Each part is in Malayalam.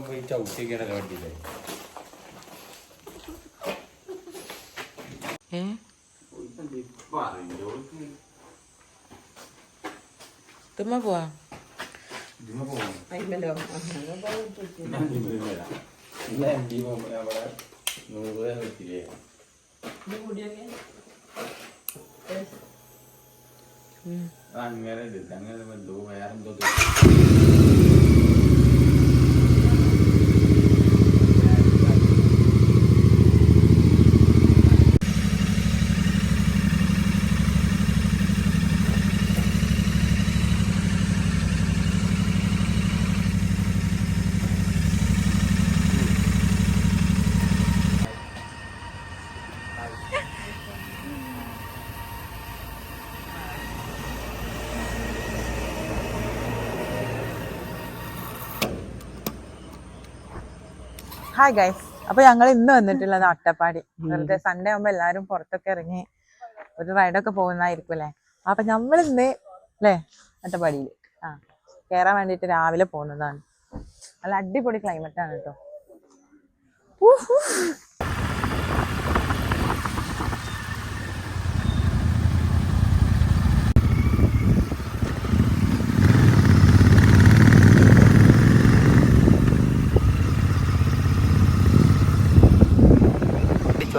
പോയി ചവിട്ടിയൊക്കെയാണല്ലോ വണ്ടിയിലെ തുമ്മ പോവാ? അങ്ങനെ അങ്ങനെ എന്തോ വേറെന്തോ ഹായ് ഗൈസ് അപ്പൊ ഞങ്ങൾ ഇന്ന് വന്നിട്ടുള്ളത് അട്ടപ്പാടി വെറുതെ സൺഡേ ആകുമ്പോ എല്ലാരും പുറത്തൊക്കെ ഇറങ്ങി ഒരു റൈഡൊക്കെ പോകുന്നതായിരിക്കും അല്ലേ? അപ്പൊ നമ്മൾ ഇന്ന് അല്ലേ അട്ടപ്പാടിയിൽ ആ കേറാൻ വേണ്ടിട്ട് രാവിലെ പോകുന്നതാണ്. നല്ല അടിപൊളി ക്ലൈമറ്റ് ആണ് കേട്ടോ.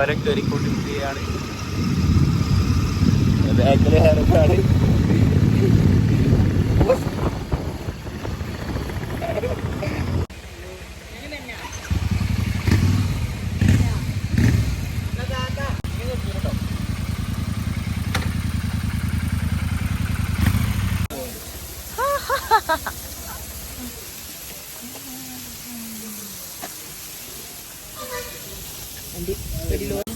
ചുരം കയറിക്കൊണ്ടിരിക്കുകയാണ് ബാക്കിലെ ഹെയറൊക്കെയാണ്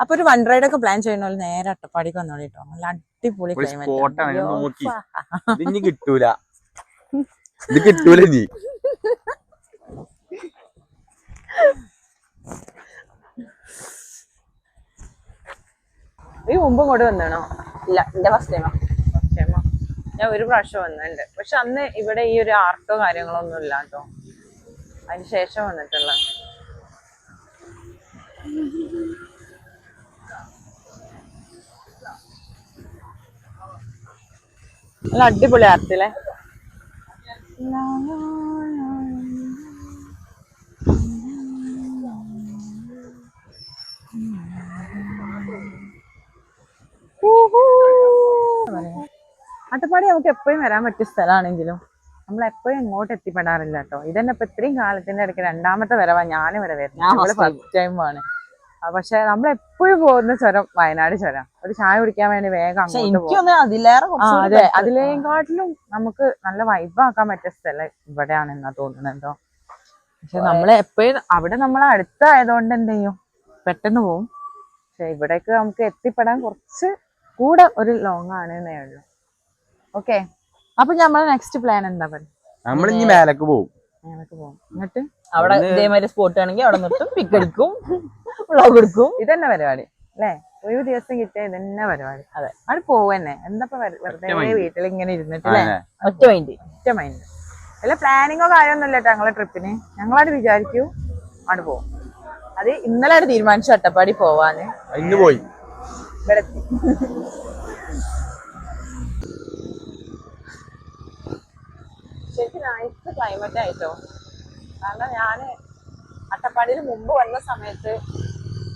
അപ്പൊ ഒരു വൺ റൈഡ് ഒക്കെ പ്ലാൻ ചെയ്യുന്ന പോലെ നേരെ അട്ടപ്പാടിക്ക് വന്നോളി കേട്ടോ നല്ല അടിപൊളി ക്ലൈമറ്റ് കിട്ടൂല. ഇത് കിട്ടൂല ഇനി. ഈ മുമ്പ് ഇങ്ങോട്ട് വന്നാണോ ഇല്ല എന്റെ ഫസ്റ്റ് ടൈമാ ഫസ്റ്റ് ടൈമാ ഞാൻ ഒരു പ്രാവശ്യം വന്നിട്ടുണ്ട്. പക്ഷെ അന്ന് ഇവിടെ ഈ ഒരു ആർട്ടോ കാര്യങ്ങളോ ഒന്നും ഇല്ല കേട്ടോ അതിന് ശേഷം വന്നിട്ടുള്ള. നല്ല അടിപൊളി ആർട്ടില്ലേ അട്ടപ്പാടി നമുക്ക് എപ്പോഴും വരാൻ പറ്റിയ സ്ഥലമാണെങ്കിലും നമ്മൾ എപ്പോഴും ഇങ്ങോട്ട് എത്തിപ്പെടാറില്ല കേട്ടോ. ഇതന്നെ ഇപ്പൊ ഇത്രയും കാലത്തിന്റെ ഇടയ്ക്ക് രണ്ടാമത്തെ വരവാ ഞാൻ ഇവിടെ വരുന്നത്. ഫസ്റ്റ് ടൈം ആണ്. ആ, പക്ഷെ നമ്മൾ എപ്പോഴും പോകുന്ന ചുരം വയനാട് ചുരം. ഒരു ചായ കുടിക്കാൻ വേണ്ടി വേഗം അങ്ങോട്ട് പോകും. അതെ അതിലേക്കാട്ടിലും നമുക്ക് നല്ല വൈബാക്കാൻ പറ്റിയ സ്ഥലം ഇവിടെയാണ് എന്നാ തോന്നുന്നുണ്ടോ പക്ഷെ നമ്മൾ എപ്പോഴും അവിടെ നമ്മൾ അടുത്തായതുകൊണ്ട് എന്ത് ചെയ്യും? പെട്ടെന്ന് പോവും. പക്ഷെ ഇവിടേക്ക് നമുക്ക് എത്തിപ്പെടാൻ കുറച്ച് കൂടെ ഒരു ലോങ് ആണ് എന്നേ ഉള്ളൂ. ഓക്കെ അപ്പൊ നമ്മളെ നെക്സ്റ്റ് പ്ലാൻ എന്താ പറയുക നമ്മൾ ഇനി മേലക്ക് പോകും ഞങ്ങൾക്ക് പോകും എന്നിട്ട്? അവിടെ ഇതേമാതിരി സ്പോട്ട് ആണെങ്കിൽ അവിടെ നിർത്തും പിക്ക് എടുക്കും വ്ളോഗ് എടുക്കും. ഇതന്നെ പരിപാടി അല്ലേ? ഒരു ദിവസം കിട്ടിയ ഇതന്നെ പരിപാടി. അതെ. അവിടെ പോവന്നെ. എന്താ വെറുതെ വീട്ടിൽ ഇങ്ങനെ ഇരുന്നിട്ട് അല്ലേ? അതെ. ഒറ്റ മൈൻഡ് ഒറ്റ മൈൻഡ് അല്ല പ്ലാനിങ്ങോ കാര്യമൊന്നുമില്ല കേട്ടോ ഞങ്ങളെ ട്രിപ്പിന് ഞങ്ങളവിടെ വിചാരിക്കൂ അവിടെ പോവും. അത് ഇന്നലെ അവിടെ തീരുമാനിച്ചു അട്ടപ്പാടി പോവാന് ഇന്ന് പോയി. ഇവിടെ ശരിക്കും നൈസ് ക്ലൈമറ്റ് ആയിട്ടോ. കാരണം ഞാൻ അട്ടപ്പാടിയിൽ മുമ്പ് വന്ന സമയത്ത്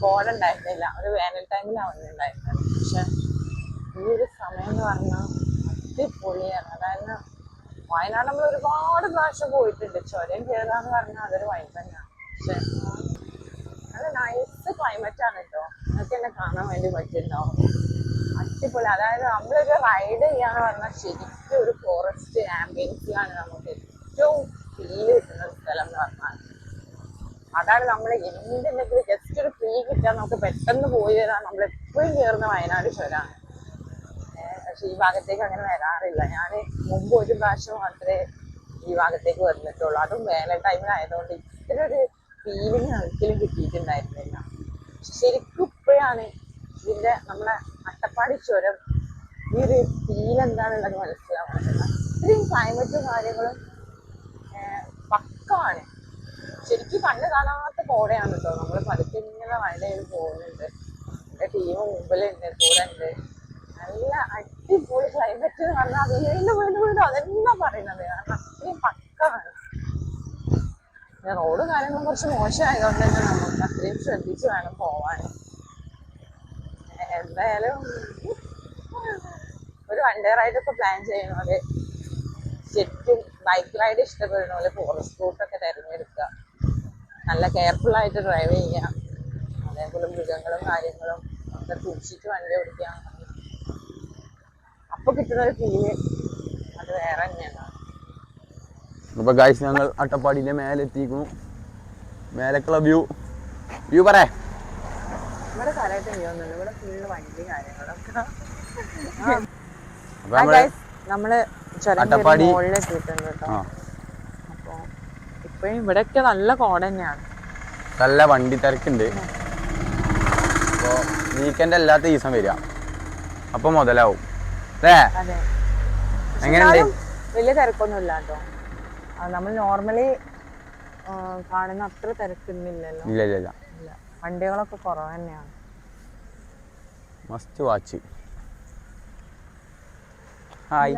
പോകണുണ്ടായിരുന്നില്ല ഒരു വേനൽ ടൈമിലാണ് വന്നിട്ടുണ്ടായിരുന്നത്. പക്ഷെ ഈ ഒരു സമയം എന്ന് പറഞ്ഞാൽ അടിപൊളിയാണ്. അതായത് വയനാട് നമ്മൾ ഒരുപാട് പ്രാവശ്യം പോയിട്ടുണ്ട്. ചുരം കയറാന്ന് പറഞ്ഞാൽ അതൊരു വൈബ് തന്നെയാണ് പക്ഷെ നല്ല നൈസ് ക്ലൈമറ്റ് ആണ് കേട്ടോ നിങ്ങൾക്ക് എന്നെ കാണാൻ വേണ്ടി പറ്റുന്നുണ്ടാവും. അടിപൊളി. അതായത് നമ്മളൊരു റൈഡ് ചെയ്യാന്ന് പറഞ്ഞാൽ ശരിക്കും ഒരു ഫോറസ്റ്റ് ആംബിയൻസിലാണ് നമുക്ക് ഏറ്റവും ഫീൽ കിട്ടുന്ന സ്ഥലം എന്ന് പറഞ്ഞാൽ അതാണ് നമ്മൾ എന്തുണ്ടെങ്കിലും ജസ്റ്റ് ഒരു ഫ്രീ കിട്ടാൻ നമുക്ക് പെട്ടെന്ന് പോയി വരാൻ. നമ്മൾ എപ്പോഴും കയറുന്ന വയനാട് ചുരമാണ് പക്ഷെ ഈ ഭാഗത്തേക്ക് അങ്ങനെ വരാറില്ല. ഞാൻ മുമ്പ് ഒരു പ്രാവശ്യം മാത്രമേ ഈ ഭാഗത്തേക്ക് വന്നിട്ടുള്ളൂ. അതും വേനൽ ടൈമിലായതുകൊണ്ട് ഇത്ര ഒരു ഫീലിംഗ് ഒരിക്കലും കിട്ടിയിട്ടുണ്ടായിരുന്നില്ല. ശരിക്കും ഇപ്പോഴാണ് ഇതിന്റെ നമ്മളെ അട്ടപ്പാടി ചുരം ഈ ഒരു ഫീൽ എന്താണെന്നുള്ളത് മനസ്സിലാവുന്നത് ഇത്രയും ക്ലൈമറ്റും കാര്യങ്ങളും പക്കമാണ് ശരിക്കും കണ്ണ് കാണാത്ത കോടയാണ് കേട്ടോ നമ്മൾ പതുക്കെ ഇങ്ങനെ വഴിയിൽ പോകുന്നുണ്ട്. എന്റെ ടീം മുമ്പിലുണ്ട് കൂടെ ഉണ്ട് നല്ല അടിപൊളി ക്ലൈമറ്റ് എന്ന് പറഞ്ഞാൽ അത് വീണ്ടും വീണ്ടും വീണ്ടും അതെല്ലാം പറയുന്നത്? കാരണം അത്രയും പക്കാണ്. റോഡ് കാര്യങ്ങളും കുറച്ച് മോശമായതുകൊണ്ട് തന്നെ നമുക്ക് അത്രയും ശ്രദ്ധിച്ച് വേണം പോവാൻ. എന്തായാലും ഒരു വൺ ഡേ റൈഡ് ഒക്കെ പ്ലാൻ ചെയ്യുന്നവര് ശരിക്കും ബൈക്ക് റൈഡ് ഇഷ്ടപ്പെടുന്ന പോലെ ഫോറസ്റ്റ് റൂട്ടൊക്കെ തിരഞ്ഞെടുക്കുക. നല്ല കെയർഫുൾ ആയിട്ട് ഡ്രൈവ് ചെയ്യുക. അതേപോലെ മൃഗങ്ങളും കാര്യങ്ങളും ഒക്കെ സൂക്ഷിച്ച് വണ്ടി ഓടിക്കുക. അപ്പൊ കിട്ടുന്ന ഒരു ഫീൽ അത് വേറെ തന്നെയാണ്. അപ്പൊ ഗൈസ് ഞങ്ങൾ അട്ടപ്പാടിന്റെ മേലെ എത്തിക്കുന്നു മേലേക്കുള്ള വ്യൂ വ്യൂ പറേ ഇവിടെ കാര്യമായിട്ട് ചെയ്യുന്നുണ്ട്. ഇവിടെ ഫുള്ള് വണ്ടി കാര്യങ്ങളൊക്കെ. നമ്മൾ guys, നമ്മൾ ചുരം അട്ടപ്പാടി- മുകളിൽ എത്തിയിട്ടുണ്ട് കേട്ടോ. ആ. ഇപ്പഴും ഇവിടെയൊക്കെ നല്ല കോട തന്നെയാണ്. നല്ല വണ്ടി തിരക്കുണ്ട്. അപ്പോൾ വീക്കെൻഡ് അല്ലാത്ത ദിവസം വരിക. അപ്പൊ മുതലാവും. അല്ലേ? എങ്ങനെയുണ്ട്? വലിയ തിരക്കൊന്നും ഇല്ല കേട്ടോ. നമ്മൾ നോർമലി കാണുന്ന അത്ര തിരക്കൊന്നുമില്ലല്ലോ ഇല്ല ഇല്ല ഇല്ല ഇല്ല. വണ്ടികളൊക്കെ കുറവ് തന്നെയാണ്. മസ്റ്റ് വാച്ച് ഹായ്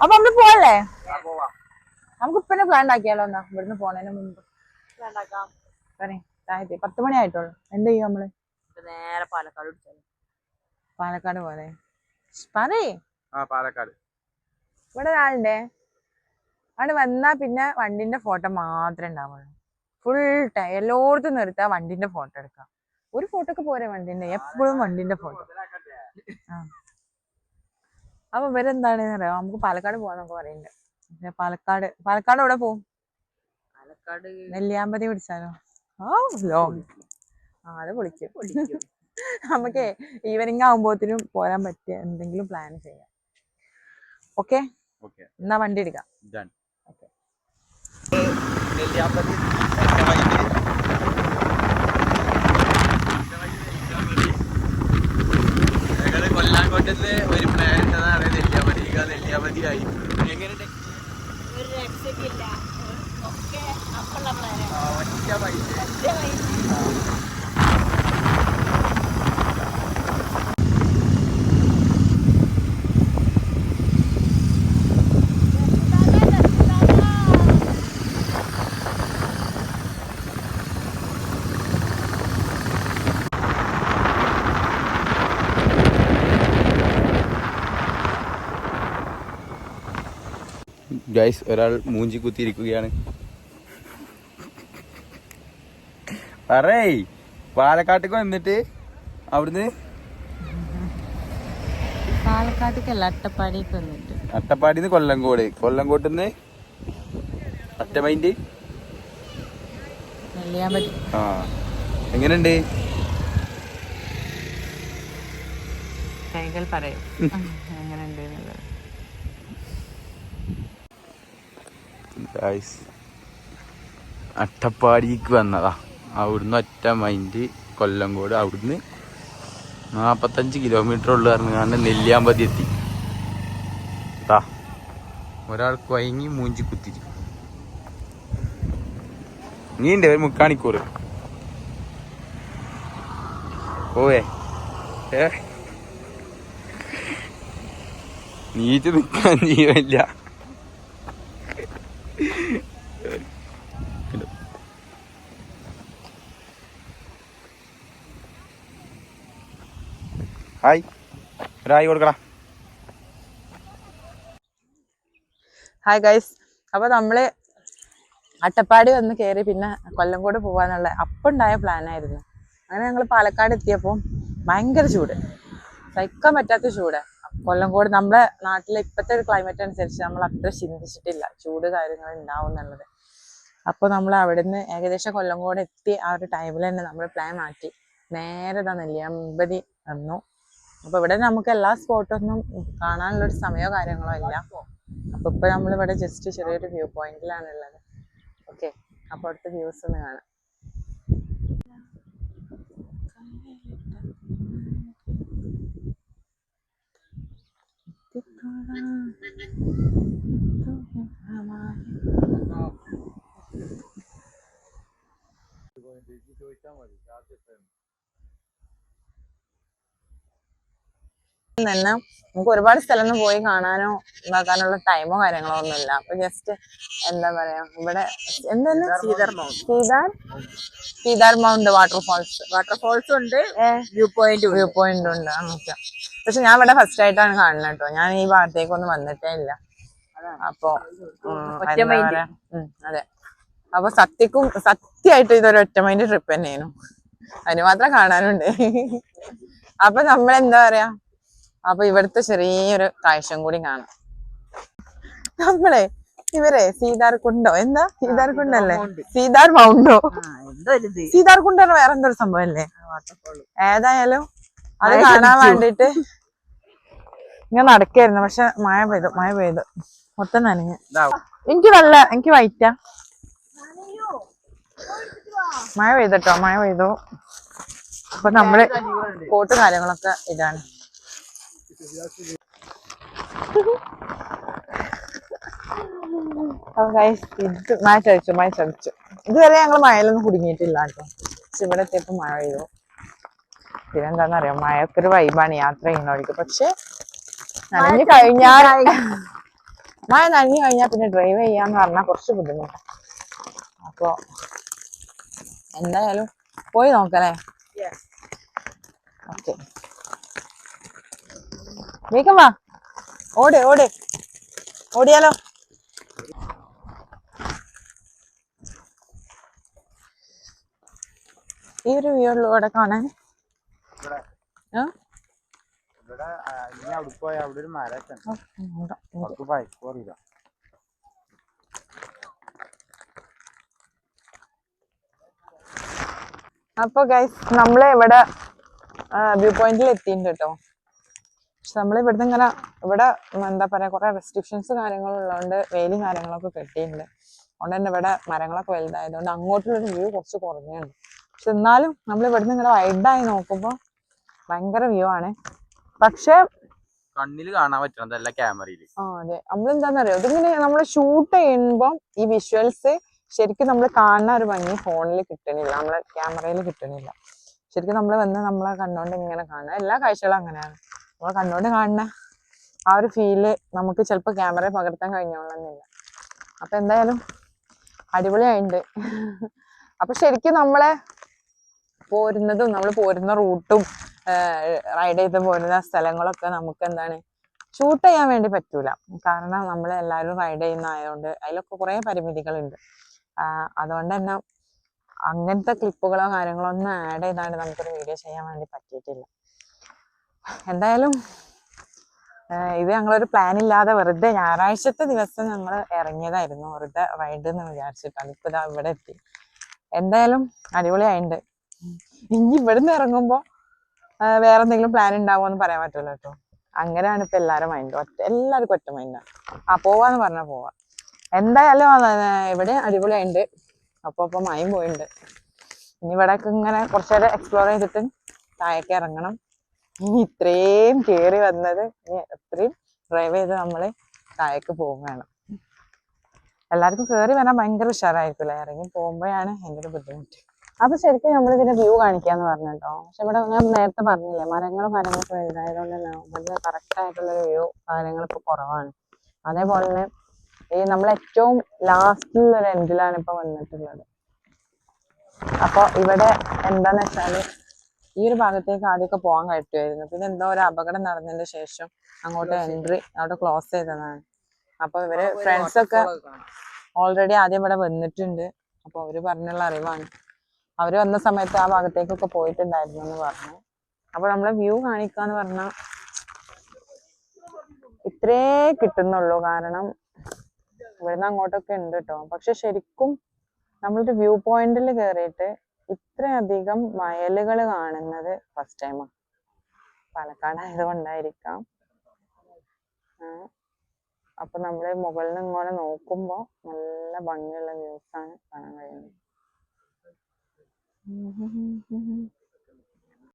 അപ്പൊ നമ്മൾ പോവല്ലേ? നമുക്ക് ഇപ്പൊ പ്ലാൻ ആക്കിയാലോ എന്നാ? ഇവിടുന്ന് പോണതിന് മുമ്പ്. പത്ത് മണി ആയിട്ടുള്ളു. എന്ത് ചെയ്യും നമ്മൾ? നേരെ പാലക്കാട് പാലക്കാട് പോലെ പറയേ. പാലക്കാട്. ഇവിടെ ഒരാളുണ്ടേ. അവിടെ വന്നാ പിന്നെ വണ്ടിന്റെ ഫോട്ടോ മാത്രമേ ഉണ്ടാവുള്ളൂ. ഫുൾ ടൈം എല്ലായിടത്തും നിർത്താ വണ്ടിന്റെ ഫോട്ടോ എടുക്കാം. ഒരു ഫോട്ടോക്ക് പോരെ വണ്ടിന്റെ? എപ്പോഴും വണ്ടിന്റെ ഫോട്ടോ ആ. അപ്പൊ ഇവരെന്താണ് അറിയാം നമുക്ക് പാലക്കാട് പോവാന്നൊക്കെ പറയുന്നുണ്ട് പാലക്കാട് പാലക്കാട് എവിടെ പോവും? പാലക്കാട് നെല്ലിയാമ്പതി പിടിച്ചാലോ? ആ ലോങ് ആ അത് പൊളിക്കും. നമുക്ക് ഈവനിങ് ആകുമ്പോഴത്തേനും പോരാൻ പറ്റിയ എന്തെങ്കിലും പ്ലാൻ ചെയ്യാം. ഓക്കെ ഓക്കെ എന്നാ വണ്ടി എടുക്കാം. ഡൺ കൊല്ലാങ്കോട്ടത്തിൽ ഒരു പ്ലാൻ ഉണ്ടെന്നാണ് നെല്ലിയാമതി നെല്ലിയാമതിയായി എങ്ങനെയുണ്ട്? ഒറ്റ പൈസ. ഗൈസ് ഒരാൾ മൂഞ്ചി കുത്തിയിരിക്കുകയാണ്. പറേ പാലക്കാട്ടേക്ക് വന്നിട്ട് അവിടുന്ന്? പാലക്കാട്ടേക്കല്ല അട്ടപ്പാടിക്ക് വന്നിട്ട്. അട്ടപ്പാടിന്ന് കൊല്ലങ്കോട് കൊല്ലങ്കോട്ടുന്ന് അറ്റമൈൻഡ് ആ. എങ്ങനെയുണ്ട്? കൈകൾ പറയും എങ്ങനെയുണ്ട് എന്നുള്ളത് ഗൈസ് അട്ടപ്പാടിക്ക് വന്നതാ. അവിടുന്ന് ഒറ്റ മൈൻഡ് കൊല്ലംകോട്. അവിടുന്ന് നാപ്പത്തഞ്ച് കിലോമീറ്റർ ഉള്ളു പറഞ്ഞാണ്ട് നെല്ലിയാമ്പതി എത്തി. താ ഒരാൾ കൊയങ്ങി മൂഞ്ചി കുത്തിരി. നീ ഉണ്ട് ഒരു മുക്കാണിക്കൂർ. പോവേ. ഏ? നീറ്റ് നിൽക്കാൻ ജീവനില്ല. ഹായ്. ഒരായി കൊടുക്കടാ. Hi guys. അപ്പൊ നമ്മൾ അട്ടപ്പാടി വന്ന് കയറി പിന്നെ കൊല്ലംകോട് പോവാന്നുള്ള അപ്പുണ്ടായ പ്ലാൻ ആയിരുന്നു അങ്ങനെ ഞങ്ങൾ പാലക്കാട് എത്തിയപ്പോൾ ഭയങ്കര ചൂട്. സഹിക്കാൻ പറ്റാത്ത ചൂട്. കൊല്ലംകോട് നമ്മുടെ നാട്ടിലെ ഇപ്പോഴത്തെ ഒരു ക്ലൈമറ്റ് അനുസരിച്ച് നമ്മൾ അത്ര ചിന്തിച്ചിട്ടില്ല ചൂട് കാര്യങ്ങൾ ഉണ്ടാവും എന്നുള്ളത്. അപ്പോൾ നമ്മൾ അവിടുന്ന് ഏകദേശം കൊല്ലംകോട് എത്തി ആ ഒരു ടൈമിൽ തന്നെ നമ്മൾ പ്ലാൻ മാറ്റി നേരെ തന്നെ നെല്ലിയാമ്പതി വന്നു. അപ്പൊ ഇവിടെ നമുക്ക് എല്ലാ സ്പോട്ടൊന്നും കാണാനുള്ള ഒരു സമയമോ കാര്യങ്ങളോ ഇല്ല. അപ്പൊ ഇപ്പൊ നമ്മളിവിടെ ജസ്റ്റ് ചെറിയൊരു വ്യൂ പോയിന്റിലാണ് ഉള്ളത് ഓക്കെ അപ്പൊ അടുത്ത വ്യൂസ് ഒന്ന് കാണാം. തന്നെ നമുക്ക് ഒരുപാട് സ്ഥലം പോയി കാണാനോ ഇതാക്കാനുള്ള ടൈമോ കാര്യങ്ങളോ ഒന്നുമില്ല. അപ്പൊ ജസ്റ്റ് എന്താ പറയാ ഇവിടെ എന്താണ്? Seethar mount Seethar Seethar mount waterfalls waterfalls ഉണ്ട്. വ്യൂ പോയിന്റ് വ്യൂ പോയിന്റ് ഉണ്ട്. നമുക്ക് പക്ഷെ ഞാൻ ഇവിടെ ഫസ്റ്റ് ആയിട്ടാണ് കാണുന്നത് കേട്ടോ. ഞാൻ ഈ ഭാഗത്തേക്കൊന്നും വന്നിട്ടേ ഇല്ല. അപ്പൊ. അതെ. അപ്പൊ സത്യക്കും സത്യമായിട്ട് ഇതൊരു ഒറ്റ മൈൻഡ് ട്രിപ്പ് തന്നെയായിരുന്നു അതിന് മാത്രം കാണാനുണ്ട്. അപ്പൊ നമ്മൾ എന്താ പറയാ? അപ്പൊ ഇവിടുത്തെ ചെറിയൊരു കാഴ്ചയും കൂടി കാണാം. നമ്മളെ ഇവരെ സീതാർ കുണ്ടോ എന്താ സീതാർ കുണ്ടല്ലേ മൗണ്ട്. സീതാർ മൗണ്ടോ? എന്തോ ഒരു ഇത് സീതാർ കുണ്ട് പറഞ്ഞ വേറെ എന്തൊരു സംഭവം അല്ലേ വാട്ടർഫോൾ ഏതായാലും അത് കാണാൻ വേണ്ടിട്ട് ഇങ്ങനെ നടക്കായിരുന്നു. പക്ഷെ മഴ പെയ്തു മഴ പെയ്തു. മൊത്തം നനഞ്ഞ്. എനിക്ക് നല്ല എനിക്ക് വൈറ്റാ. മഴ പെയ്തട്ടോ മഴ പെയ്തു. അപ്പൊ നമ്മൾ കോട്ട് കാര്യങ്ങളൊക്കെ ഇതാണ് ഇത് മഴ ചടിച്ചു മഴ ചതിച്ചു ഇതുവരെ ഞങ്ങൾ മഴയിലൊന്നും കുടുങ്ങിയിട്ടില്ല കേട്ടോ. പക്ഷെ ഇവിടെ എത്തിയപ്പോ മഴ പെയ്തു. പിന്നെന്താന്നറിയോ മഴയൊക്കെ ഒരു വൈബാണ് യാത്ര ചെയ്യുന്നവർക്ക്. പക്ഷെ നനഞ്ഞു കഴിഞ്ഞാൽ മഴ നനഞ്ഞു കഴിഞ്ഞാൽ പിന്നെ ഡ്രൈവ് ചെയ്യാന്ന് പറഞ്ഞാൽ കുറച്ച് ബുദ്ധിമുട്ടാണ് അപ്പൊ എന്തായാലും പോയി നോക്കലേ ഓക്കെ വേഗം വാ. ഓട് ഓട്. ഓടിയാലോ? ഈ ഒരു വ്യൂ ഉള്ളു ഇവിടെ. കാണാൻ അപ്പൊ ഗൈസ് നമ്മളെ ഇവിടെ വ്യൂ പോയിന്റിൽ എത്തിയിട്ടുണ്ട് കേട്ടോ പക്ഷെ നമ്മൾ ഇവിടുന്ന് ഇങ്ങനെ ഇവിടെ എന്താ പറയാ കുറെ റെസ്ട്രിക്ഷൻസ് കാര്യങ്ങളും ഉള്ളതുകൊണ്ട് വെയിലും കാര്യങ്ങളൊക്കെ കെട്ടിയിട്ടുണ്ട്. അതുകൊണ്ട് തന്നെ ഇവിടെ മരങ്ങളൊക്കെ വലുതായതുകൊണ്ട് അങ്ങോട്ടുള്ളൊരു വ്യൂ കുറച്ച് കുറഞ്ഞുണ്ട് പക്ഷെ എന്നാലും നമ്മൾ ഇവിടുന്ന് ഇങ്ങനെ വൈഡായി നോക്കുമ്പോൾ ഭയങ്കര വ്യൂ ആണ്. പക്ഷേ കണ്ണിൽ കാണാൻ പറ്റണതല്ല ക്യാമറയിൽ ആ അതെ. നമ്മളെന്താന്നറിയോ? ഇതിങ്ങനെ നമ്മൾ ഷൂട്ട് ചെയ്യുമ്പോൾ ഈ വിഷ്വൽസ് ശരിക്കും നമ്മൾ കാണുന്ന ഒരു ഭംഗി ഫോണിൽ കിട്ടണില്ല. നമ്മളെ ക്യാമറയിൽ കിട്ടണില്ല. ശരിക്കും നമ്മൾ വന്ന് നമ്മളെ കണ്ണുകൊണ്ട് ഇങ്ങനെ കാണുക. എല്ലാ കാഴ്ചകളും അങ്ങനെയാണ്. നമ്മൾ കണ്ണോണ്ട് കാണുന്ന ആ ഒരു ഫീൽ നമുക്ക് ചിലപ്പോൾ ക്യാമറ പകർത്താൻ കഴിഞ്ഞോളന്നില്ല. അപ്പൊ എന്തായാലും അടിപൊളിയായിട്ടുണ്ട് അപ്പൊ ശരിക്കും നമ്മളെ പോരുന്നതും നമ്മൾ പോരുന്ന റൂട്ടും റൈഡ് ചെയ്ത് പോരുന്ന സ്ഥലങ്ങളൊക്കെ നമുക്ക് എന്താണ് ഷൂട്ട് ചെയ്യാൻ വേണ്ടി പറ്റൂല. കാരണം നമ്മൾ എല്ലാവരും റൈഡ് ചെയ്യുന്ന ആയതുകൊണ്ട് അതിലൊക്കെ കുറേ പരിമിതികളുണ്ട്. അതുകൊണ്ട് തന്നെ അങ്ങനത്തെ ക്ലിപ്പുകളോ കാര്യങ്ങളോ ഒന്നും ആഡ് ചെയ്താണ്ട് നമുക്കൊരു വീഡിയോ ചെയ്യാൻ വേണ്ടി പറ്റിയിട്ടില്ല. എന്തായാലും ഇത് ഞങ്ങളൊരു പ്ലാൻ ഇല്ലാതെ വെറുതെ ഞായറാഴ്ചത്തെ ദിവസം ഞങ്ങൾ ഇറങ്ങിയതായിരുന്നു. വെറുതെ റൈഡ് എന്ന് വിചാരിച്ചിട്ട് ഇപ്പൊ ഇതാ ഇവിടെ എത്തി. എന്തായാലും അടിപൊളിയായിട്ടുണ്ട് ഇനി ഇവിടുന്ന് ഇറങ്ങുമ്പോൾ വേറെ എന്തെങ്കിലും പ്ലാൻ ഉണ്ടാവുമോ എന്ന് പറയാൻ പറ്റില്ല കേട്ടോ അങ്ങനെയാണ് ഇപ്പൊ എല്ലാവരും മൈൻഡ് ഒറ്റ എല്ലാവർക്കും ഒറ്റ മൈൻഡാണ് ആ. പോവാന്ന് പറഞ്ഞാൽ പോവാ. എന്തായാലും ഇവിടെ അടിപൊളിയായിട്ടുണ്ട് അപ്പൊ അപ്പൊ മയം പോയിട്ടുണ്ട് ഇനി ഇവിടെയൊക്കെ ഇങ്ങനെ കുറച്ചേരം എക്സ്പ്ലോർ ചെയ്തിട്ട് താഴേക്ക് ഇറങ്ങണം. ഇത്രയും കേറി വന്നത് ഇനി അത്രയും ഡ്രൈവ് ചെയ്ത് നമ്മൾ താഴേക്ക് പോവുകയാണ് എല്ലാവർക്കും കയറി വരാൻ ഭയങ്കര ഉഷാറായിരിക്കില്ല? ഇറങ്ങി പോകുമ്പോഴാണ് എന്റെ ഒരു ബുദ്ധിമുട്ട്. അപ്പൊ ശരിക്കും നമ്മൾ ഇതിന്റെ വ്യൂ കാണിക്കാന്ന് പറഞ്ഞു കേട്ടോ പക്ഷെ ഇവിടെ ഞാൻ നേരത്തെ പറഞ്ഞില്ലേ മരങ്ങളും മരങ്ങളൊക്കെ വലുതായതുകൊണ്ട് നല്ല കറക്റ്റ് ആയിട്ടുള്ള വ്യൂ കാര്യങ്ങൾ ഇപ്പൊ കുറവാണ്. അതേപോലെ തന്നെ ഈ നമ്മൾ ഏറ്റവും ലാസ്റ്റിലുള്ള എൻഡിലാണ് ഇപ്പൊ വന്നിട്ടുള്ളത്. അപ്പൊ ഇവിടെ എന്താന്ന് വെച്ചാൽ ഈ ഒരു ഭാഗത്തേക്ക് ആദ്യമൊക്കെ പോകാൻ കഴിയുമായിരുന്നു പിന്നെ എന്തോ ഒരു അപകടം നടന്നതിന് ശേഷം അങ്ങോട്ട് എൻട്രി അവിടെ ക്ലോസ് ചെയ്തതാണ്. അപ്പൊ ഇവർ ഫ്രണ്ട്സ് ഒക്കെ ഓൾറെഡി ആദ്യം ഇവിടെ വന്നിട്ടുണ്ട്. അപ്പൊ അവർ പറഞ്ഞുള്ള അറിവാണ്. അവർ വന്ന സമയത്ത് ആ ഭാഗത്തേക്കൊക്കെ പോയിട്ടുണ്ടായിരുന്നു എന്ന് പറഞ്ഞു. അപ്പൊ നമ്മളെ വ്യൂ കാണിക്കാന്ന് പറഞ്ഞ ഇത്രേ കിട്ടുന്നുള്ളൂ. കാരണം ഇവിടുന്ന് അങ്ങോട്ടൊക്കെ ഉണ്ട് കേട്ടോ പക്ഷെ ശരിക്കും നമ്മളൊരു വ്യൂ പോയിന്റിൽ കയറിയിട്ട് ഇത്രയധികം വയലുകൾ കാണുന്നത് ഫസ്റ്റ് ടൈമാണ് പാലക്കാട് ആയതുകൊണ്ടായിരിക്കാം ആ. അപ്പൊ നമ്മൾ മുകളിൽ നിന്ന് ഇങ്ങനെ നോക്കുമ്പോ നല്ല ഭംഗിയുള്ള വ്യൂസ് ആണ് കാണാൻ കഴിയുന്നത്.